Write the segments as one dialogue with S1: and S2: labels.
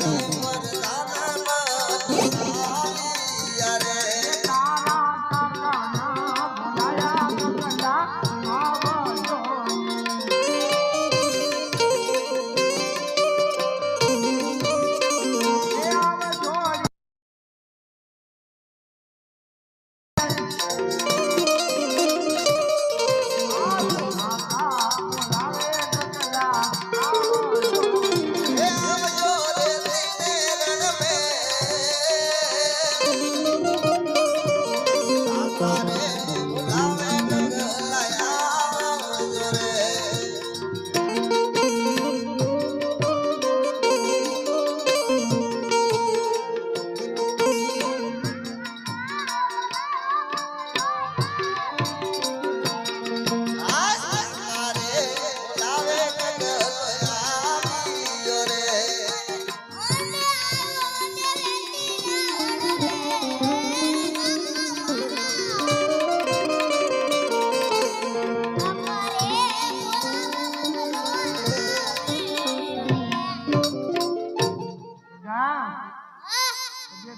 S1: તારા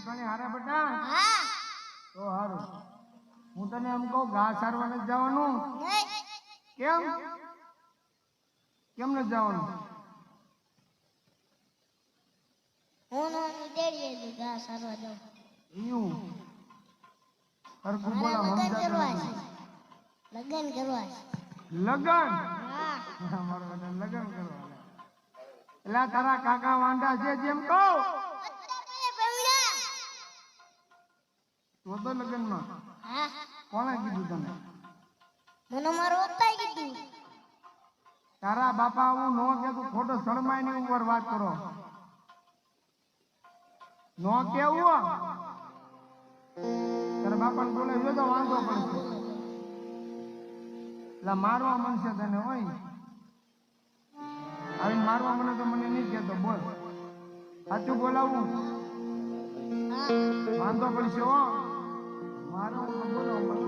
S1: પાણી હારા બેટા તો હારું. હું તને એમ કહું ઘાસ સારવા નથી જવાનું. કેમ? કેમ નથી જવાનું? ઈયું. હરખું બોલા સમજાતું
S2: લગન કરવા
S1: લગન?
S2: હા.
S1: મારો લગન કરવા. એટલે તારા કાકા વાંડા છે જેમ કહું. તો તો લગનમાં?
S2: હા.
S1: કોણે કીધું તને?
S2: મને મારો પપ્પાએ કીધું.
S1: તારા બાપા હું નો કે તું ખોટો શરમાયની ઉપર વાત કરો. નો કેવું તારા બાપાને બોલે જો તો વાંધો પડશે. એટલે મારવા મનશે તને હોય આવીને મારવા મને તો મને નહીં કહેતો બોલ. સાચું બોલાવું? વાંધો પડશે હો. મારવા તો બોલાવું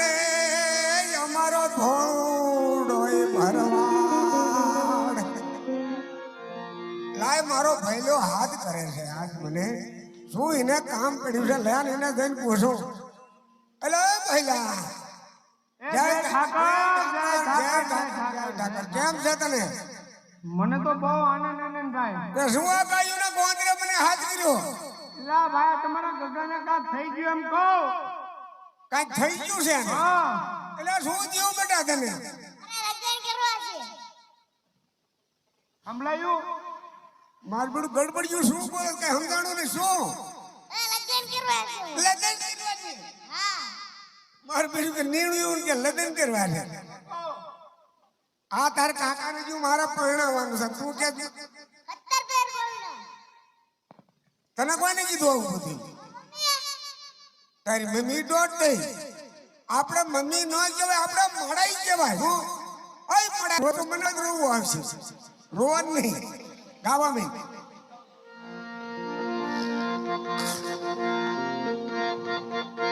S3: રે અમારો ભોળો ભરવાડ. લાય મારો ભૈલો હાથ કરે છે આજ મને. શું એને કામ પડ્યું છે? લે એને જઈને પૂછો. એટલે ભૈલા કેમ છે તને?
S1: મને તો બહુ આનંદ આનંદ થાય.
S3: શું આ ગાયું ને ગોંદરે મને હાથ કર્યો?
S1: લા ભાઈ તમારા ગગન કા થઈ ગયું એમ કહો.
S3: કાંઈક થઈ ગયું છે
S1: હા.
S3: એટલે શું થયું બેટા તને?
S2: અરે લગન કરવા છે.
S1: સંભળાયું
S3: મારું બધું ગડબડિયું શું બોલે? કઈ સમજાણું ને શું?
S2: લગન કરવા છે.
S3: લગ્ન કરવા છે? મારું બીજું કે નિર્ણયું કે લગ્ન કરવા છે? આ તાર કાકાને જો મારા પરણાવવાનું છે. તું કે તને કોઈને કીધું આવું બધું? તારી મમ્મી દોડ નહીં આપણે મમ્મી ન કહેવાય, આપણે મડાઈ કહેવાય. હું. અય મડાઈ તો મને જ રોવું આવશે. રોવાનું નહીં. ગાવામાં Thank you.